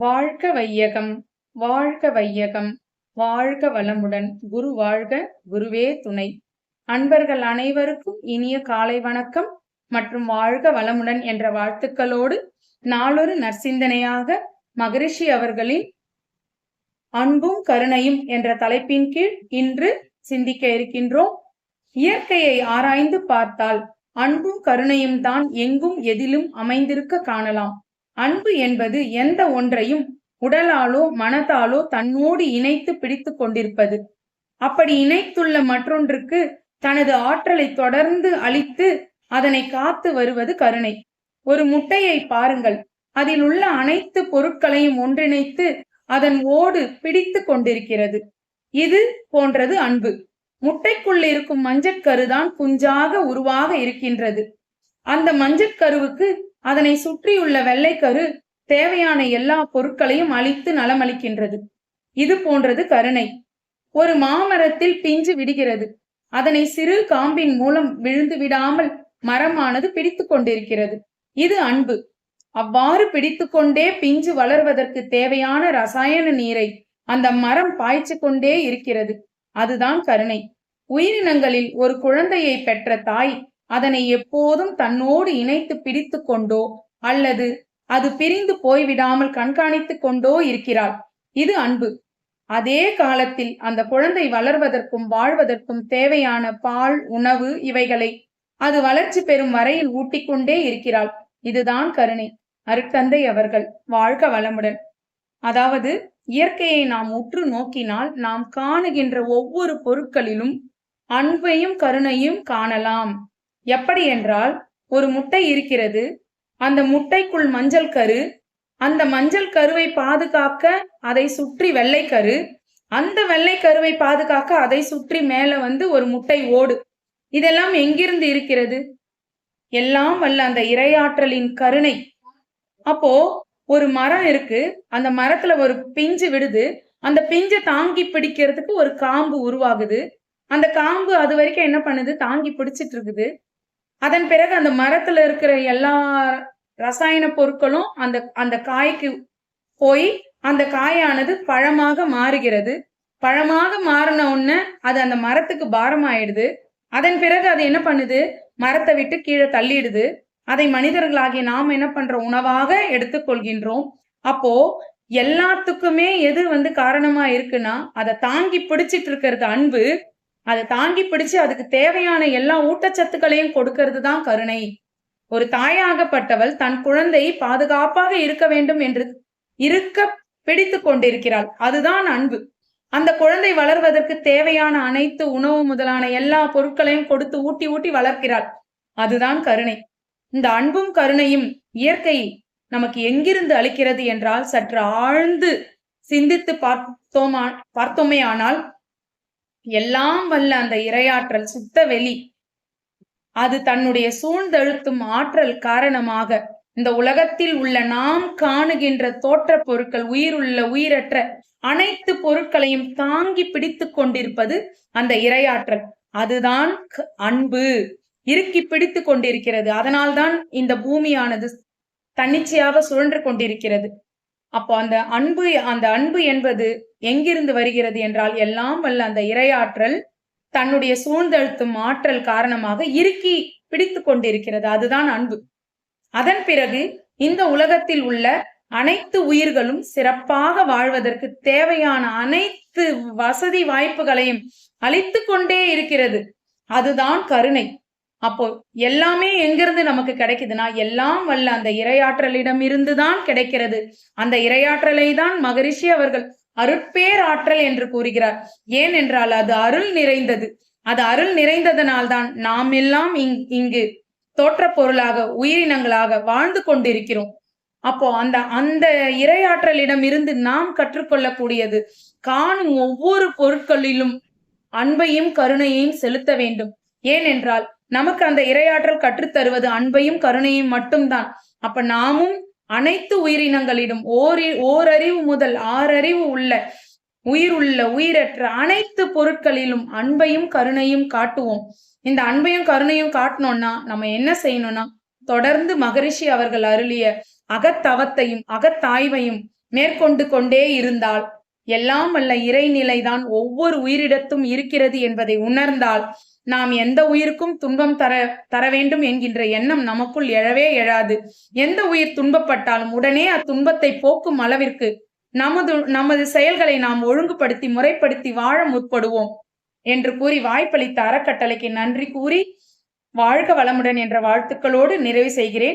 வாழ்க வையகம் வாழ்க வையகம் வாழ்க வளமுடன். குரு வாழ்க குருவே துணை. அன்பர்கள் அனைவருக்கும் இனிய காலை வணக்கம் மற்றும் வாழ்க வளமுடன் என்ற வாழ்த்துக்களோடு நாளொரு நற்சிந்தனையாக மகரிஷி அவர்களின் அன்பும் கருணையும் என்ற தலைப்பின் கீழ் இன்று சிந்திக்க இருக்கின்றோம். இயற்கையை ஆராய்ந்து பார்த்தால் அன்பும் கருணையும் தான் எங்கும் எதிலும் அமைந்திருக்க காணலாம். அன்பு என்பது எந்த ஒன்றையும் உடலாலோ மனதாலோ தன்னோடு இணைத்து பிடித்து கொண்டிருப்பது. அப்படி இணைத்துள்ள மற்றொன்றுக்கு தனது ஆற்றலை தொடர்ந்து அளித்து அதனை காத்து வருவது கருணை. ஒரு முட்டையை பாருங்கள். அதில் உள்ள அனைத்து பொருட்களையும் ஒன்றிணைத்து அதன் ஓடு பிடித்து கொண்டிருக்கிறது. இது போன்றது அன்பு. முட்டைக்குள் இருக்கும் மஞ்சட்கருதான் குஞ்சாக உருவாக இருக்கின்றது. அந்த மஞ்சட்கருவுக்கு அதனை சுற்றியுள்ள வெள்ளைக்கரு தேவையான எல்லா பொருட்களையும் அழித்து நலமளிக்கின்றது. இது போன்றது கருணை. ஒரு மாமரத்தில் பிஞ்சு விடுகிறது. அதனை சிறு காம்பின் மூலம் விழுந்து விடாமல் மரமானது பிடித்து கொண்டிருக்கிறது. இது அன்பு. அவ்வாறு பிடித்து கொண்டே பிஞ்சு வளர்வதற்கு தேவையான ரசாயன நீரை அந்த மரம் பாய்ச்சு கொண்டே இருக்கிறது. அதுதான் கருணை. உயிரினங்களில் ஒரு குழந்தையை பெற்ற தாய் அதனை எப்போதும் தன்னோடு இணைத்து பிடித்து கொண்டோ அல்லது அது பிரிந்து போய்விடாமல் கண்காணித்துக் கொண்டோ இருக்கிறாள். இது அன்பு. அதே காலத்தில் அந்த குழந்தை வளர்வதற்கும் வாழ்வதற்கும் தேவையான பால் உணவு இவைகளை அது வளர்ச்சி பெறும் வரையில் ஊட்டிக்கொண்டே இருக்கிறாள். இதுதான் கருணை. அருட்தந்தை அவர்கள். வாழ்க வளமுடன். அதாவது இயற்கையை நாம் உற்று நோக்கினால் நாம் காணுகின்ற ஒவ்வொரு பொருட்களிலும் அன்பையும் கருணையும் காணலாம். எப்படி என்றால் ஒரு முட்டை இருக்கிறது அந்த முட்டைக்குள் மஞ்சள் கரு அந்த மஞ்சள் கருவை பாதுகாக்க அதை சுற்றி வெள்ளை கரு அந்த வெள்ளை கருவை பாதுகாக்க அதை சுற்றி மேல வந்து ஒரு முட்டை ஓடு. இதெல்லாம் எங்கிருந்து இருக்கிறது? எல்லாம் வல்ல அந்த இரையாற்றலின் கருணை. அப்போ ஒரு மரம் இருக்கு அந்த மரத்துல ஒரு பிஞ்சு விடுது அந்த பிஞ்சை தாங்கி பிடிக்கிறதுக்கு ஒரு காம்பு உருவாகுது. அந்த காம்பு அது வரைக்கும் என்ன பண்ணுது? தாங்கி பிடிச்சிட்டு இருக்குது. அதன் பிறகு அந்த மரத்துல இருக்கிற எல்லா ரசாயன பொருட்களும் அந்த அந்த காய்க்கு போய் அந்த காயானது பழமாக மாறுகிறது. பழமாக மாறின உடனே அது அந்த மரத்துக்கு பாரம் ஆயிடுது அதன் பிறகு அது என்ன பண்ணுது? மரத்தை விட்டு கீழே தள்ளிடுது. அதை மனிதர்களாகிய நாம் என்ன பண்ற உணவாக எடுத்துக்கொள்கின்றோம் அப்போ எல்லாத்துக்குமே எது வந்து காரணமா இருக்குன்னா அதை தாங்கி பிடிச்சிட்டு இருக்கிறது அன்பு அதை தாங்கி பிடிச்சு அதுக்கு தேவையான எல்லா ஊட்டச்சத்துக்களையும் கொடுக்கிறது தான் கருணை. ஒரு தாயாகப்பட்டவள் தன் குழந்தை பாதுகாப்பாக இருக்க வேண்டும் என்று இருக்க பிடித்து கொண்டிருக்கிறாள். அதுதான் அன்பு. அந்த குழந்தை வளர்வதற்கு தேவையான அனைத்து உணவு முதலான எல்லா பொருட்களையும் கொடுத்து ஊட்டி ஊட்டி வளர்க்கிறாள். அதுதான் கருணை. இந்த அன்பும் கருணையும் இயற்கை நமக்கு எங்கிருந்து அளிக்கிறது என்றால் சற்று ஆழ்ந்து சிந்தித்து பார்த்தோமா பார்த்தோமே ஆனால் எல்லாம் வல்ல அந்த இரையாற்றல் சுத்த வெளி. அது தன்னுடைய சூழ்ந்தழுத்தும் ஆற்றல் காரணமாக இந்த உலகத்தில் உள்ள நாம் காணுகின்ற தோற்ற பொருட்கள் உயிருள்ள உயிரற்ற அனைத்து பொருட்களையும் தாங்கி பிடித்து கொண்டிருப்பது அந்த இரையாற்றல். அதுதான் அன்பு. இறுக்கி பிடித்து கொண்டிருக்கிறது. அதனால்தான் இந்த பூமியானது தன்னிச்சையாக சுழன்று கொண்டிருக்கிறது. அப்போ அந்த அன்பு அந்த அன்பு என்பது எங்கிருந்து வருகிறது என்றால் எல்லாம் வல்ல அந்த இரையாற்றல் தன்னுடைய சூழ்ந்தழுத்தும் ஆற்றல் காரணமாக இறுக்கி பிடித்து கொண்டிருக்கிறது. அதுதான் அன்பு. அதன் பிறகு இந்த உலகத்தில் உள்ள அனைத்து உயிர்களும் சிறப்பாக வாழ்வதற்கு தேவையான அனைத்து வசதி வாய்ப்புகளையும் அளித்து கொண்டே இருக்கிறது. அதுதான் கருணை. அப்போ எல்லாமே எங்கிருந்து நமக்கு கிடைக்குதுன்னா எல்லாம் வல்ல அந்த இரையாற்றலிடம் இருந்துதான் கிடைக்கிறது. அந்த இரையாற்றலை தான் மகரிஷி அவர்கள் அருட்பேர் ஆற்றல் என்று கூறுகிறார். ஏன் என்றால் அது அருள் நிறைந்தது. அது அருள் நிறைந்ததனால்தான் நாம் எல்லாம் இங்கு தோற்ற பொருளாக உயிரினங்களாக வாழ்ந்து கொண்டிருக்கிறோம். அப்போ அந்த அந்த இரையாற்றலிடம் இருந்து நாம் கற்றுக்கொள்ளக்கூடியது காணும் ஒவ்வொரு பொருட்களிலும் அன்பையும் கருணையையும் செலுத்த வேண்டும். ஏனென்றால் நமக்கு அந்த இரையாற்றல் கற்றுத்தருவது அன்பையும் கருணையும் மட்டும்தான். அப்ப நாமும் அனைத்து உயிரினங்களிடம் ஓரி ஓரறிவு முதல் ஆறறிவு உள்ள உயிர் உள்ள உயிரற்ற அனைத்து பொருட்களிலும் அன்பையும் கருணையும் காட்டுவோம். இந்த அன்பையும் கருணையும் காட்டணும்னா நம்ம என்ன செய்யணும்னா தொடர்ந்து மகரிஷி அவர்கள் அருளிய அகத்தவத்தையும் அகத்தாய்வையும் மேற்கொண்டு கொண்டே இருந்தால் எல்லாம் வல்ல இறைநிலைதான் ஒவ்வொரு உயிரிடத்தும் இருக்கிறது என்பதை உணர்ந்தால் நாம் எந்த உயிருக்கும் துன்பம் தர தர வேண்டும் என்கின்ற எண்ணம் நமக்குள் எழவே எழாது. எந்த உயிர் துன்பப்பட்டாலும் உடனே அத்துன்பத்தை போக்கும் அளவிற்கு நமது நமது செயல்களை நாம் ஒழுங்குபடுத்தி முறைப்படுத்தி வாழ முற்படுவோம் என்று கூறி வாய்ப்பளித்த அறக்கட்டளைக்கு நன்றி கூறி வாழ்க வளமுடன் என்ற வாழ்த்துக்களோடு நிறைவு செய்கிறேன்.